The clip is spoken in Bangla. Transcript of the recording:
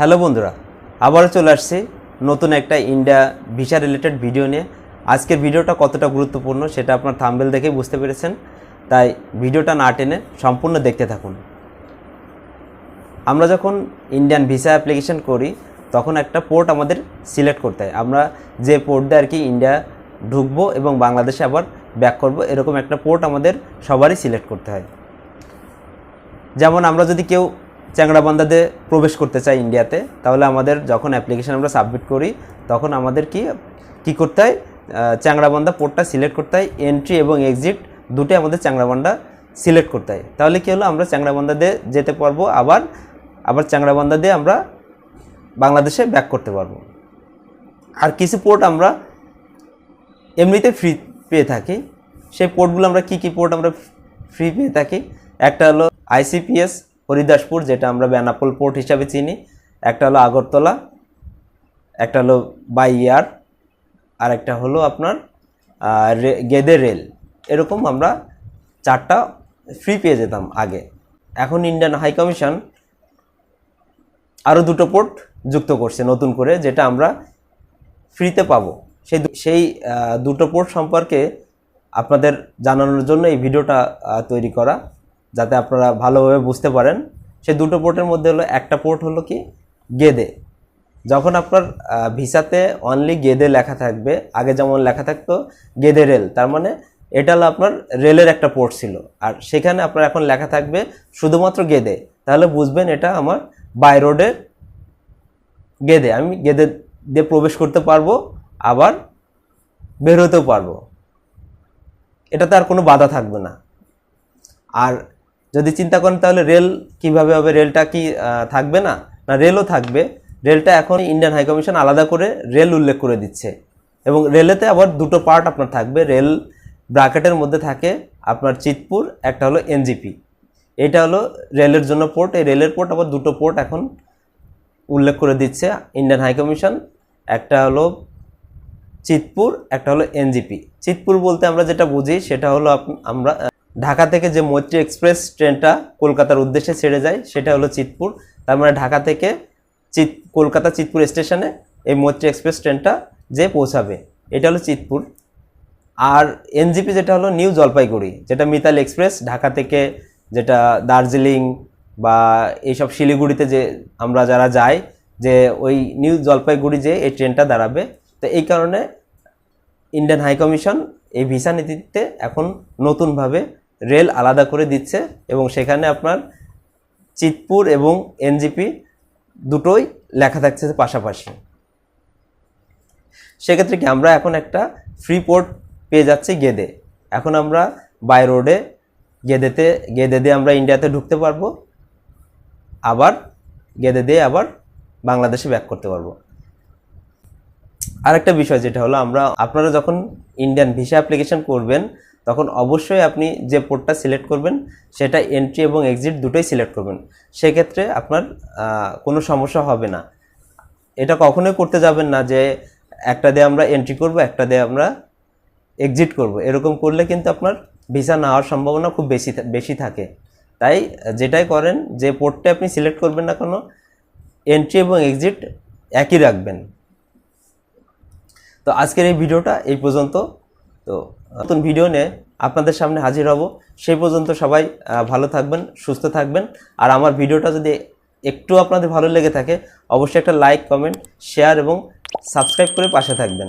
হ্যালো বন্ধুরা, আবারও চলে আসছি নতুন একটা ইন্ডিয়া ভিসা রিলেটেড ভিডিও নিয়ে। আজকের ভিডিওটা কতটা গুরুত্বপূর্ণ সেটা আপনার থাম্বেল দেখেই বুঝতে পেরেছেন। তাই ভিডিওটা না টেনে সম্পূর্ণ দেখতে থাকুন। আমরা যখন ইন্ডিয়ান ভিসা অ্যাপ্লিকেশন করি, তখন একটা পোর্ট আমাদের সিলেক্ট করতে হয়। আমরা যে পোর্ট দিয়ে আর কি ইন্ডিয়া ঢুকবো এবং বাংলাদেশে আবার ব্যাক করব, এরকম একটা পোর্ট আমাদের সবারই সিলেক্ট করতে হয়। যেমন আমরা যদি কেউ চ্যাংড়াবান্ধাতে প্রবেশ করতে চাই ইন্ডিয়াতে তাহলে আমাদের যখন অ্যাপ্লিকেশন আমরা সাবমিট করি, তখন আমাদের কি, কী করতে হয়? চ্যাংড়াবান্ধা পোর্টটা সিলেক্ট করতে হয় এন্ট্রি এবং এক্সিট দুটোই আমাদের চ্যাংড়াবান্ধা সিলেক্ট করতে হয়। তাহলে কী হলো, আমরা চ্যাংড়াবান্ধা দিয়ে যেতে পারব, আবার আবার চ্যাংড়াবান্ধা দিয়ে আমরা বাংলাদেশে ব্যাক করতে পারব। আর কিছু পোর্ট আমরা এমনিতে ফ্রি পেয়ে থাকি। সেই পোর্টগুলো আমরা কি কি পোর্ট আমরা ফ্রি পেয়ে থাকি? একটা হলো আইসিপিএস হরিদাসপুর, যেটা আমরা বেনাপোল পোর্ট হিসাবে চিনি। একটা হলো আগরতলা, একটা হলো বাই ইয়ার আর একটা হলো আপনার গেদে রেল। এরকম আমরা চারটা ফ্রি পেয়ে যেতাম আগে। এখন ইন্ডিয়ান হাই কমিশন আরও দুটো পোর্ট যুক্ত করছে নতুন করে, যেটা আমরা ফ্রিতে পাবো। সেই সেই দুটো পোর্ট সম্পর্কে আপনাদের জানানোর জন্য এই ভিডিওটা তৈরি করা। যাতে আপনারা ভালোভাবে বুঝতে পারেন। সেই দুটো পোর্টের মধ্যে হলো, একটা পোর্ট হলো কি? গেদে। যখন আপনার ভিসাতে অনলি গেদে লেখা থাকবে, আগে যেমন লেখা থাকতো, গেদে রেল, তার মানে এটা হলো আপনার রেলের একটা পোর্ট ছিল। আর সেখানে আপনার এখন লেখা থাকবে শুধুমাত্র গেদে। তাহলে বুঝবেন এটা আমার বাই রোডের গেদে। আমি গেদে দিয়ে প্রবেশ করতে পারব, আবার বের হতেও পারব। এটাতে আর কোনো বাধা থাকবে না। আর যদি চিন্তা করেন তাহলে রেল কীভাবে হবে, রেলটা কি থাকবে না? না, রেলও থাকবে। রেলটা এখন ইন্ডিয়ান হাই কমিশন আলাদা করে রেল উল্লেখ করে দিচ্ছে। এবং রেলেতে আবার দুটো পার্ট আপনার থাকবে। রেল ব্রাকেটের মধ্যে থাকে আপনার চিতপুর, একটা হলো এনজিপি এটা হলো রেলের জন্য পোর্ট এই রেলের পোর্ট আবার দুটো পোর্ট এখন উল্লেখ করে দিচ্ছে ইন্ডিয়ান হাই কমিশন একটা হলো চিতপুর, একটা হলো এনজিপি চিতপুর বলতে আমরা যেটা বুঝি সেটা হলো আমরা ঢাকা থেকে যে মৈত্রী এক্সপ্রেস ট্রেনটা কলকাতার উদ্দেশ্যে ছেড়ে যায়, সেটা হলো চিতপুর। তার মানে ঢাকা থেকে চিত কলকাতা চিতপুর স্টেশনে এই মৈত্রী এক্সপ্রেস ট্রেনটা যে পৌঁছাবে, এটা হলো চিতপুর। আর এনজিপি যেটা হলো নিউ জলপাইগুড়ি, যেটা মিতাল এক্সপ্রেস, ঢাকা থেকে যেটা দার্জিলিং বা এইসব শিলিগুড়িতে যে আমরা যারা যাই, যে ওই নিউ জলপাইগুড়ি যে এই ট্রেনটা দাঁড়াবে। তো এই কারণে ইন্ডিয়ান হাই কমিশন এই ভিসা নীতিতে এখন নতুনভাবে রেল আলাদা করে দিচ্ছে এবং সেখানে আপনার চিতপুর এবং এনজিপি দুটোই লেখা থাকছে পাশাপাশি। সেক্ষেত্রে কি আমরা এখন একটা ফ্রি পোর্ট পেয়ে যাচ্ছি গেদে। এখন আমরা বাই রোডে গেদেতে, গেদে দিয়ে আমরা ইন্ডিয়াতে ঢুকতে পারব। আবার গেদে দিয়ে আবার বাংলাদেশে ব্যাক করতে পারব। আরেকটা বিষয় যেটা হলো, আমরা আপনারা যখন ইন্ডিয়ান ভিসা অ্যাপ্লিকেশন করবেন তখন অবশ্যই আপনি যে পোর্টটা সিলেক্ট করবেন, সেটা এন্ট্রি এবং এক্সিট দুটোই সিলেক্ট করবেন। সেক্ষেত্রে আপনার কোনো সমস্যা হবে না। এটা কখনোই করতে যাবেন না যে একটা দিয়ে আমরা এন্ট্রি করব, একটা দিয়ে আমরা এক্সিট করব। এরকম করলে কিন্তু আপনার ভিসা না হওয়ার সম্ভাবনা খুব বেশি বেশি থাকে। তাই যেটাই করেন, যে পোর্টটা আপনি সিলেক্ট করবেন না কোনো এন্ট্রি এবং এক্সিট একই রাখবেন। তো আজকের এই ভিডিওটা এই পর্যন্ত। তো নতুন ভিডিও নিয়ে আপনাদের সামনে হাজির হব। সেই পর্যন্ত সবাই ভালো থাকবেন, সুস্থ থাকবেন। আর আমার ভিডিওটা যদি একটু আপনাদের ভালো লেগে থাকে, অবশ্যই একটা লাইক কমেন্ট শেয়ার এবং সাবস্ক্রাইব করে পাশে থাকবেন।